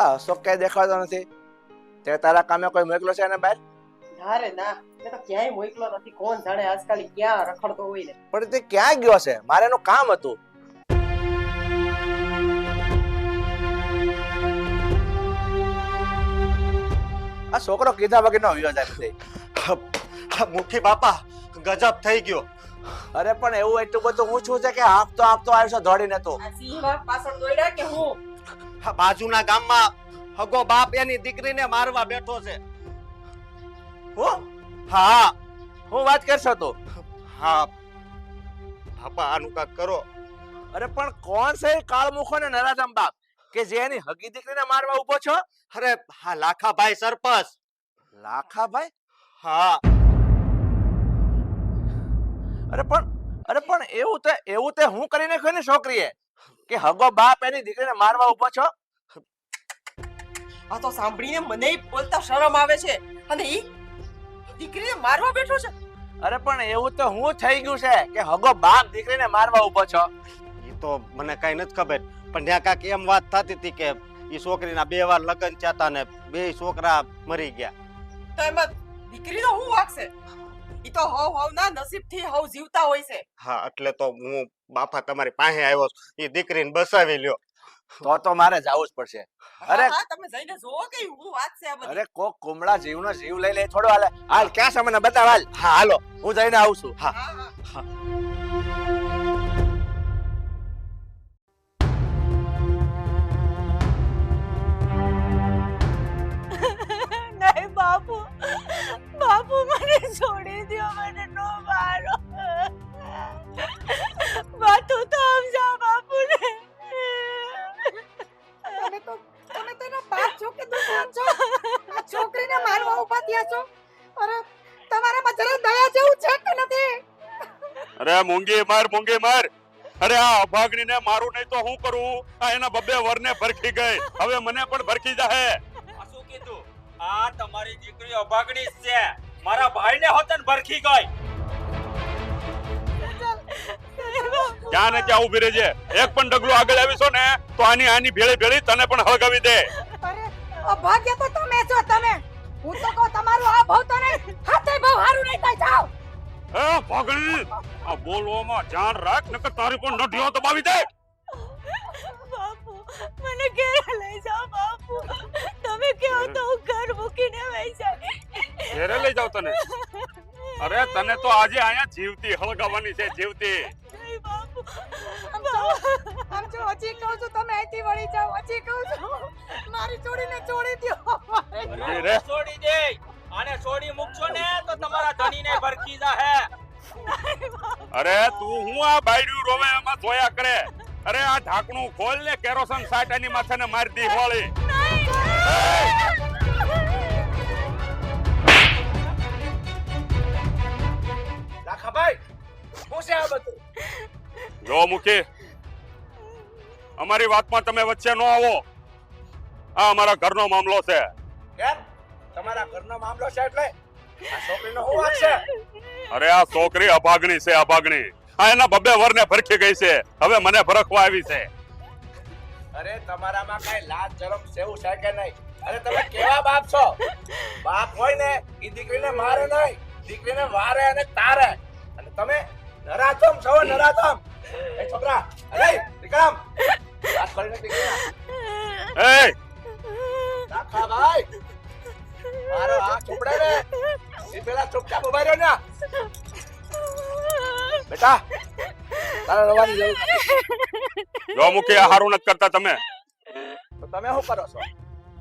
આ અશોક કઈ દેખાતો નથી. તે તારા કામે કોઈ મોકલો છે એને બહાર? ના રે ના. તે તો ક્યાંય મોકલો નથી. કોણ જાણે આજકાલ ક્યાં રખડતો હોય ને. પણ તે ક્યાં ગયો છે? મારે એનું કામ હતું. આ છોકરો કીધા વગર નો બધે. હા, મુખી બાપા ગજબ થઈ ગયો. અરે પણ એવું એટલું બધું હું છું છે કે આપતો આપતો આવ્યો છે દોડીને તો પાછળ દોડ્યા કે હા, બાજુના ગામમાં હગો બાપ એની દીકરીને મારવા બેઠો છે. હો? હા. હું વાત કરશો તો? હા. બાપા આનું કાક કરો. અરે પણ કોણ છે કાળમુખો ને નરાધમ બાપ? કે જે એની હગી દીકરીને મારવા ઊભો છો? અરે હા લાખાભાઈ સરપંચ. લાખાભાઈ? હા. અરે પણ અરે પણ એવું તે એવું તે હું કરીને કોઈ ને છોકરીએ? કે હગો બાપ એની દીકરીને મારવા ઊભો છો? આ તો સાંભળીને મને બોલતા શરમ આવે છે. અને ઈ દીકરીને મારવા બેઠો છે. અરે પણ એવું તો હું થઈ ગયું છે કે હગો બાપ દીકરીને મારવા ઊભો છો? એ તો મને કઈ નથી ખબર. પણ ત્યાં કાક એમ વાત થતી હતી કે એ છોકરીના બે વાર લગ્ન થયા હતા ને બે છોકરા મરી ગયા. તો એમાં દીકરીનો હું વાક છે? ઈ તો હવ હવ ના નસીબથી હવ જીવતા હોય છે. હા એટલે તો હું બાપા તમારી પાસે આવ્યો છું. એ દીકરીને બસાવી લ્યો. તો તો મારે જવું જ પડશે. અરે હા, હા તમે જઈને જોવો કે હું વાત છે આ બધી. અરે કોક કુમળા જીવનો જીવ લઈ લે થોડો હાલે. હાલ ક્યાં છે મને બતાવ હાલ. હા હાલો. હું જઈને આવું છું. હા. હા. અરે મૂંગી માર મૂંગી માર. અરે આ અભાગણીને મારું નહીં તો હું કરું? આ એના બબ્બે વરને ભરખી ગઈ. હવે મને પણ ભરખી જાહે. આ શું કીધું? આ તમારી દીકરી અભાગણી છે. મારા ભાઈને હોતન ભરખી ગઈ. ક્યાં ને ત્યાં ઊભી રહેજે? એક પણ ડગલું આગળ આવીશો ને તો આની આની ભેળી ભેળી તને પણ હળગાવી દે. અરે અભાગ્ય તો તમે છો તમે. હું તો કહું તમારું આ ભવ તો નહીં. હાથે ભવ હારું નહીં થાય જાઓ. એ પાગલી! આ બોલવામાં ધ્યાન રાખ નકર તારી પણ નઢીઓ દબાવી દે! બાપુ મને ઘેર લઈ જાઓ બાપુ. તમે કહો તો હું ઘર મૂકીને વહી જાય ઘેરે લઈ જાવ તને? અરે તને તો આજે અહીંયા જીવતી હળગાવવાની છે જીવતી. બાપુ. આમ જો હજી કહું છું તમે અહીંથી વળી જાઓ હજી કહું છું. મારી છોડીને છોડી ઊભી છોડી દે. આને છોડી મૂકશો ને તો તમારા ધણીને ભરખી જાહે અરે તું હું આ બાયડ્યું રોવે એમાં જોયા કરે? અરે આ ઢાંકણું ખોલ ને કેરોસન સાટ એની માથે ને મારી દી હોળી. લાખાભાઈ શું છે આ બધું? જો મુખી અમારી વાતમાં તમે વચ્ચે ન આવો. આ અમારા ઘરનો મામલો છે. કેમ? તમારા ઘરનો મામલો છે એટલે? આ છોકરીનો શું વાત છે? અરે આ છોકરી અભાગણી છે અભાગણી આ એના બબ્બે વરને ફરખી ગઈ છે. હવે મને ફરખવા આવી છે. અરે તમારામાં કઈ લાજ જરમ સેવું છે કે નહીં? અરે તમે કેવા બાપ છો? બાપ હોય ને એ દીકરીને મારે નહીં. દીકરીને વારે અને તારે. અને તમે નરાધમ છો નરાધમ. એ છોકરા અરે વિક્રમ. વાત કરીને દીકરીના એ! ભાઈ. મારો હાથ ઉપડે ઈ પેલા ચૂપચાપ ઊભા રહ્યો ને બેટા તારે રવાની જરૂર. જો આ હારું નથી કરતા તમે. તો તમે શું કરો છો?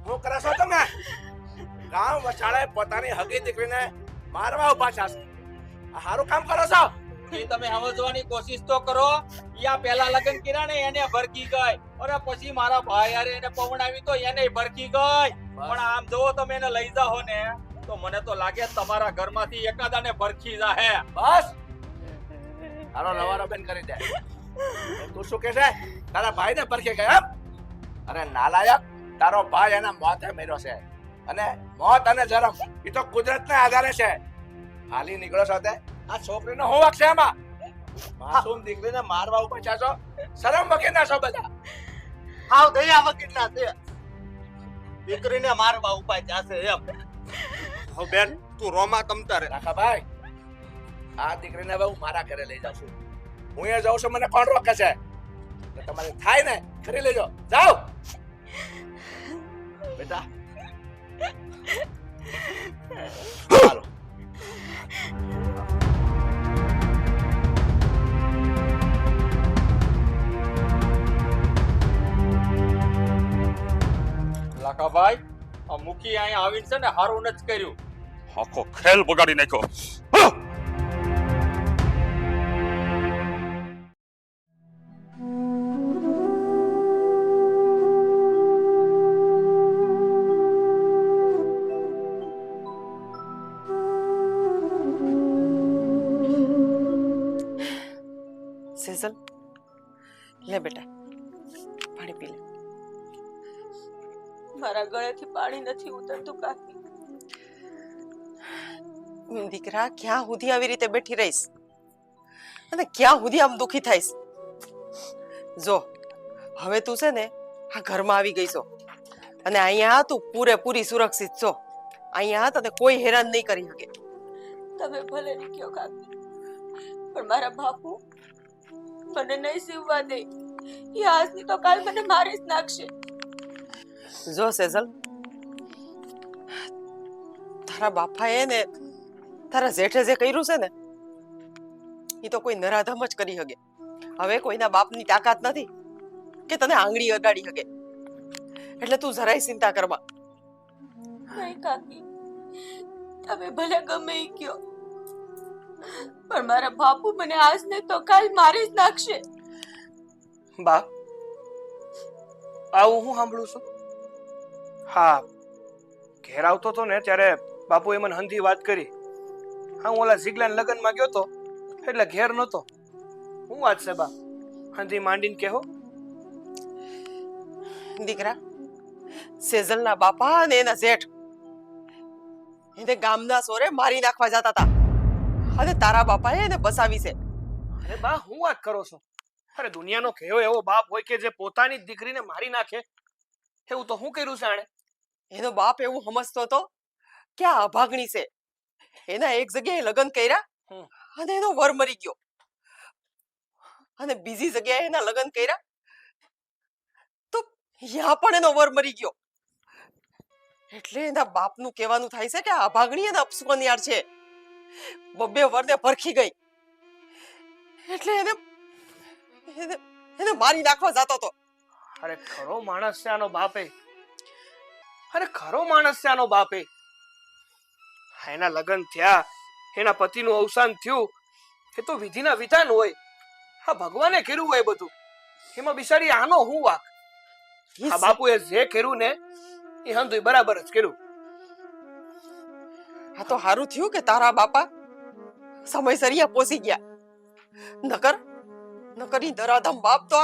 શું કરો છો તમે? ગામ વસાડે પોતાની હગી દીકરીને મારવા ઊભા છે. આ સારું કામ કરો છો? એ તમે સમજવાની કોશિશ તો કરો. યા પેલા લગન કર્યા ને એને ભરકી ગઈ. અરે પછી મારા ભાઈ હારે એને પવણાવી તો એને ભરકી ગઈ. પણ આમ જોવો તમે એને લઈ જાઓ ને. તો મને તો લાગે તમારા ઘરમાંથી એકાદાને ભરખી જાહે. બસ. હાલો નવારો બેન કરી દે. તું શું કે છે તારા ભાઈને પરખે ગયા એમ? અરે નાલાયક તારો ભાઈ એના મોતે મર્યો છે. અને મોત અને જરમ એ તો કુદરતને આધારે છે. હાલી નીકળો છો તે આ છોકરીનો હું વાંક છે એમાં માસૂમ દીકરીને મારવા ઉપર છો શરમ વગર ના છો બધા. હાવ દયા વગરના છે. દીકરીને મારવા ઉપાય જાશે એમ. હવે બેન તું રોમા તમતારે રાખા ભાઈ આ દીકરીને હવે હું મારા ઘરે લઈ જાઉં છું. હું અહીંયા જાઉં છું મને કોણ રોકે છે. તમારે થાય ને કરી લેજો જાઓ. બેટા. હાલો. લાખાભાઈ આ મૂકી અહીંયા આવીને છે ને હારું નથી કર્યું. આખો ખેલ બગાડી નાખ્યો હા! સેઝલ લે બેટા પાણી પી લે મારા ગળેથી પાણી નથી ઉતરતું કાકી. દીકરા ક્યાં સુધી આવી રીતે બેઠી રહીશ? અને ક્યાં સુધી આમ દુખી થઈશ? જો હવે તું છે ને આ ઘરમાં આવી ગઈ છો. અને અહીંયા તું પૂરેપૂરી સુરક્ષિત છો. અહીંયા તને કોઈ હેરાન નહીં કરી શકે. તમે ભલે નહીં કયો કાકી પણ મારા બાપુ મને નહીં સીવવા દે. એ આજની તો કાલ મને મારી જ નાખશે. જો સેઝલ તારા બાપાએ ને તારા જેઠે જે કર્યું છે ને એ તો કોઈ નરાધમ જ કરી શકે. હવે કોઈના બાપની તાકાત નથી કે તને આંગળી અડાડી શકે. એટલે તું જરાય ચિંતા કરવા નહીં કાકી. તમે ભલે ગમે એ કયો. પણ મારા બાપુ મને આજ ને તો કાલ મારી જ નાખશે. બા આવું હું સાંભળું છું? હા ઘેર આવતો તો ને ત્યારે બાપુએ મને હંધી વાત કરી. હા હું ઓલા ઝીગલાના લગ્નમાં ગયો તો એટલે ઘેર નહોતો. હું વાત છે બા હંધી માંડીને કહો. દીકરા સેઝલના બાપા અને એના જેઠ. એને ગામના સોરે મારી નાખવા જતા હતા અને તારા બાપાએ એને બસાવી છે. અરે બા હું વાત કરો છો? અરે દુનિયાનો કેવો એવો બાપ હોય કે જે પોતાની જ દીકરીને મારી નાખે? એવું તો હું કર્યું છે આણે? એનો બાપ એવું સમજતો હતો કે આ અભાગણી છે. એના એક જગ્યાએ લગ્ન કર્યા અને એનો વર મરી ગયો અને બીજી જગ્યાએ એના લગ્ન કર્યા તો યા પણ એનો વર મરી ગયો એટલે એના બાપનું કહેવાનું થાય છે કે આ ભાગણી અને અપસુકન્યાર છે. બબ્બે વરને પરખી ગઈ. એટલે એને એને એને મારી નાખવા જતો હતો અરે ખરો માણસ છે આનો બાપે. અરે ખરો માણસ છે આનો બાપે. એના લગ્ન થયા એના પતિનું અવસાન થયું એ તો વિધિના વિધાન હોય. હા ભગવાને કર્યું હોય બધું. એમાં બિચારી આનો હું વાક? હા બાપુએ જે કર્યું ને એ હંધુય બરાબર જ કર્યું. આ તો સારું થયું કે તારા બાપા સમયસર અહીંયા પહોંચી ગયા. નકર નકર ઈ નરાધમ બાપ તો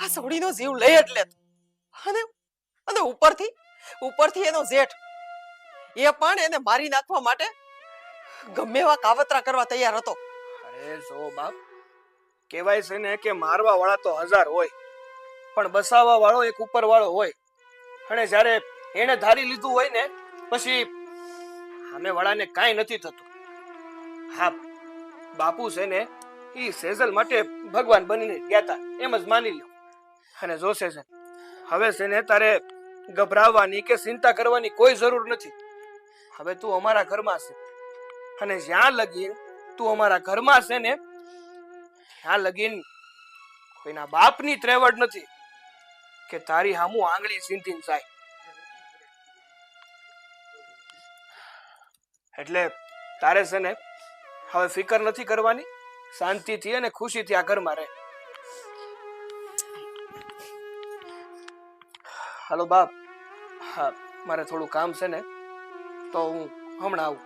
આ સવડીનો જીવ લઈ જ લેત. અને અને ઉપરથી ઉપરથી એનો જેઠ એ પણ એને મારી નાખવા માટે ગમે એવા કાવતરા કરવા તૈયાર હતો. અરે જો બાપ, કહેવાય છે ને કે મારવા વાળા તો હજાર હોય, પણ બસાવવા વાળો એક ઉપર વાળો હોય. અને જ્યારે એને ધારી લીધું હોય ને, પછી સામે વાળાને કાંઈ નથી થતું. હા, બાપુ છે ને એ સેઝલ માટે ભગવાન બનીને ગયા હતા એમ જ માની લ્યો. અને જો સેઝલ હવે છે ને તારે ગભરાવાની કે ચિંતા કરવાની કોઈ જરૂર નથી. હવે તું અમારા ઘરમાં છે. અને જ્યાં લગીન તું અમારા ઘરમાં છે ને, ત્યાં લગીન કોઈના બાપની ત્રેવડ નથી કે તારી હામું આંગળી સીંધીને જાય. એટલે તારે છે ને હવે ફિકર નથી કરવાની, શાંતિથી અને ખુશીથી આ ઘરમાં રહે. હાલો બાપ, હા, મારે થોડું કામ છે ને. તો હું હમણાં આવું.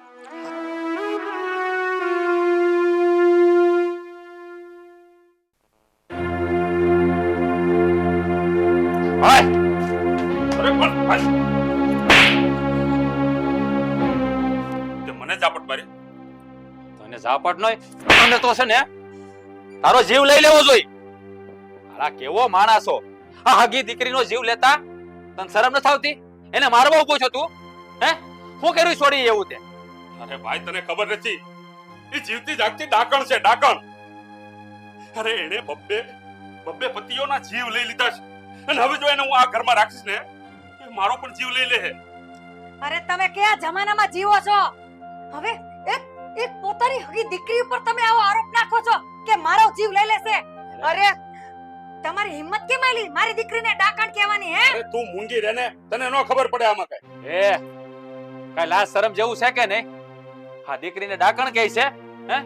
મને ઝાપટ મારી? તને ઝાપટ નોય મને તો છે ને તારો જીવ લઈ લેવો જોઈએ. મારા કેવો માણસો આ હગી દીકરીનો જીવ લેતા તને શરમ ન આવતી? એને મારવા ઊભો છો તું? હે? શું કર્યું છોડી એવું તે? અરે ભાઈ તને ખબર નથી? એ જીવતી જાગતી ડાકણ છે ડાકણ. અરે એને બબ્બે બબ્બે પતિઓના જીવ લઈ લીધા છે. અને હવે જો એને હું આ ઘરમાં રાખીશ ને એ મારો પણ જીવ લઈ લે અરે તમે કયા જમાનામાં જીવો છો? હવે એક એક પોતાની હગી દીકરી ઉપર તમે આવો આરોપ નાખો છો કે મારો જીવ લઈ લેશે. અરે તમારી હિંમત કેમ આલી મારી દીકરીને ડાકણ કહેવાની હે? અરે તું મૂંગી રહે ને તને ન ખબર પડે આમાં કઈ. એ કઈ લાજ શરમ જેવું છે કે નહીં? હા દીકરીને ડાકણ કહે છે હે?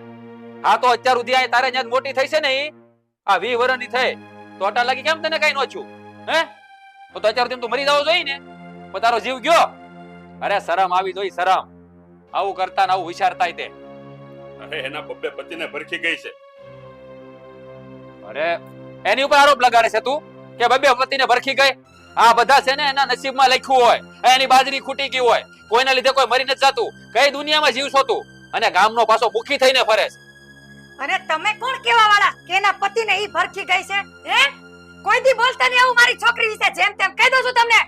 હા તો અત્યાર સુધી આ તારે જ્યાં મોટી થઈ છે ને ઈ? આ વી વર્ષની થઈ. અટા લાગી કેમ તને કઈ નો છું હે તો તો અત્યાર સુધી તું મરી જવો જોઈએ ને. પણ તારો જીવ ગયો. અરે શરમ આવી જોઈ શરમ. આવું કરતા ને આવું વિચારતા તે. અરે એના બબ્બે પતિને ભરખી ગઈ છે. અરે એની ઉપર આરોપ લગાડે છે તું? કે બબ્બે પતિને ભરખી ગઈ? આ બધા છે ને એના નસીબમાં લખ્યું હોય એની બાજરી ખૂટી ગઈ હોય કોઈના લીધે કોઈ મરી નથી જતું કઈ દુનિયામાં જીવશો તું? અને ગામનો પાછો ભૂખી થઈને ફરે છે. અને તમે કોણ કેવા વાળા કે એના પતિને ઈ ભરખી ગઈ છે? હે? કોઈ દી બોલતા નહીં આવું મારી છોકરી વિશે જેમ તેમ કહી દઉં છું તમને.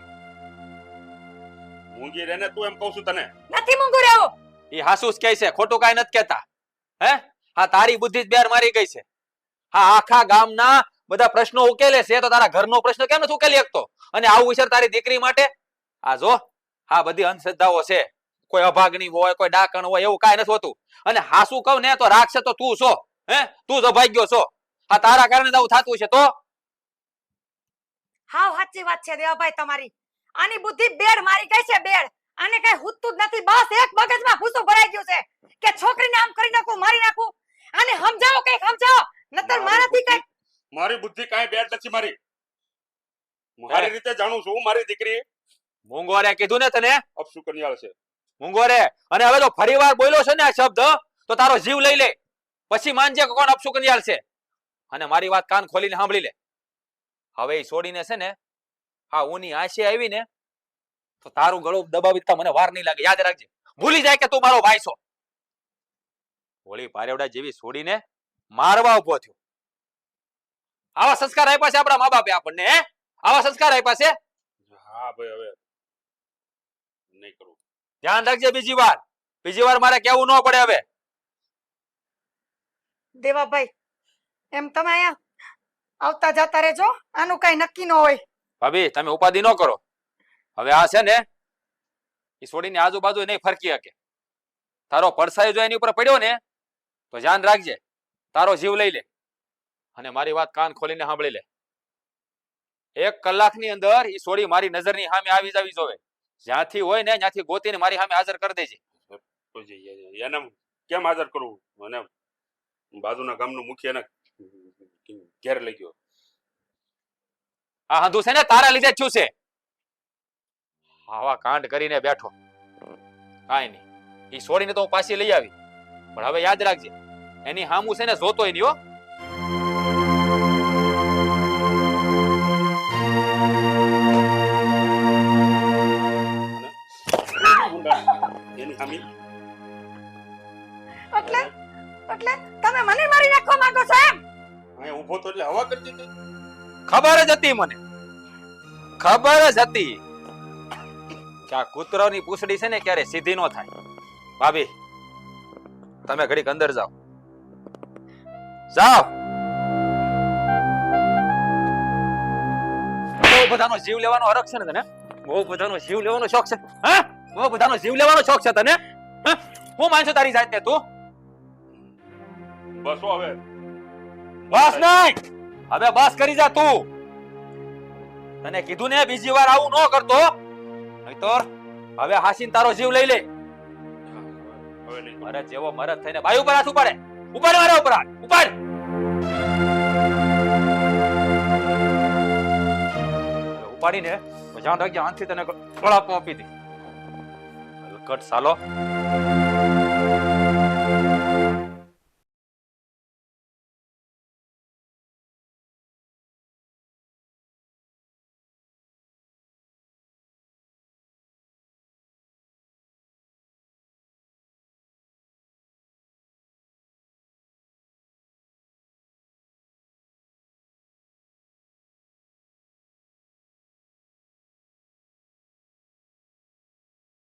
મૂંગી રહે ને તું એમ કહું છું તને. નથી મૂંગું રહેવું. એ હાસુસ કહે છે ખોટું કાઈ નથી કહેતા. હે? હા તારી બુદ્ધિ જ બેર મારી ગઈ છે. હા આખા ગામના બધા પ્રશ્નો ઉકેલે છે તો તારા ઘરનો પ્રશ્ન કેમ નથી ઉકેલી શકતો? અને આવું વિચાર તારી દીકરી માટે? આ જો હા બધી અંધશ્રદ્ધાઓ છે. કોઈ અભાગણી હોય કોઈ ડાકણ હોય એવું કાંઈ નથી હોતું. અને હાસુ કહું ને તો રાખશે તો તું છો. હે? તું જ અભાગ્યો છો. આ તારા કારણે આવું થતું છે તો? હાવ સાચી વાત છે દેવાભાઈ તમારી. આની બુદ્ધિ બેડ મારી ગઈ છે બેડ. આને કઈ હુતું જ નથી. બસ એક મગજમાં ભૂસું ભરાઈ ગયું છે કે છોકરીને આમ કરી નાખું મારી નાખું. આને સમજાવો કંઈક સમજાવો. નતર મારાથી કઈ મારી બુદ્ધિ કાંઈ બેટ નથી મારી. મારી રીતે જાણું છું મારી દીકરી. મોંઘવારે કીધું ને તને? અપસુ કન્યાળ છે? મૂંગો અને હવે તો ફરીવાર બોલ્યો છે ને આ શબ્દ તો તારો જીવ લઈ લે. પછી માનજે કે કોણ અપશુકનિયાળ છે? અને મારી વાત કાન ખોલીને સાંભળી લે. હવે એ છોડીને છે ને હા ઊની આશે આવી ને તો તારું ગળું દબાવી મને વાર નહીં લાગે. યાદ રાખજે. ભૂલી જાય કે તું મારો ભાઈ છો. હોળી પારેવડા જેવી છોડીને મારવા ઊભો થયો. આવા સંસ્કાર આપ્યા છે આપણા મા બાપે આપણને હે? આવા સંસ્કાર આપ્યા છે? હા ભાઈ હવે નહીં કરું. ધ્યાન રાખજે બીજી વાર. બીજી વાર મારે કેવું ન પડે હવે. દેવાભાઈ એમ તમે અહીંયા આવતા જતા રહેજો. આનું કઈ નક્કી ન હોય. ભાભી તમે ઉપાધિ ન કરો. હવે આ છે ને એ છોડીને આજુબાજુ નહીં ફરકી શકે. તારો પડસાયો જો એની ઉપર પડ્યો ને તો ધ્યાન રાખજે. તારો જીવ લઈ લે. અને મારી વાત કાન ખોલીને સાંભળી લે. એક કલાકની અંદર એ સોડી મારી નજરની સામે આવી જવી જોવે. જ્યાંથી હોય ને ત્યાંથી ગોતીને મારી સામે હાજર કરી દેજે. એને કેમ હાજર કરવું? મને બાજુના ગામનું મુખ્ય એને ઘેર લઈ ગયો. આ હાંધું છે ને? તારા લીધે જ થયું છે. આવા કાંડ કરીને બેઠો. કાંઈ નહીં. એ છોડીને તો હું પાછી લઈ આવી. પણ હવે યાદ રાખજે એની હામું છે ને જોતો નહીં હો. એટલે તમે મને મારી નાખવા માંગો છો એમ? અહીં ઊભો તો એટલે હવા કરતી હતી. ખબર જ હતી મને. ખબર જ હતી કે આ કૂતરાની પૂછડી છે ને ક્યારે સીધી નો થાય. ભાભી, તમે ઘડીક અંદર જાઓ. જાઓ. બહુ બધાનો જીવ લેવાનો હરખ છે ને તને? બહુ બધાનો જીવ લેવાનો શોખ છે. હા? બહુ બધાનો જીવ લેવાનો શોખ છે તને? હા? માનશું તારી જાતને તું? બસો હવે. બસ નહીં. હવે બસ કરી જા તું. તને કીધું ને બીજી વાર આવું ન કરતો. નહીતર હવે હાસીન તારો જીવ લઈ લે. અરે જેવો મરદ થઈને ભાઈ ઉપર હાથ ઉપાડે. ઉપાડ મારા ઉપર હાથ. ઉપાડ. ઉપાડીને જાણ રાખજે આંથી તને ગળા આપી દે. હલકટ સાલો.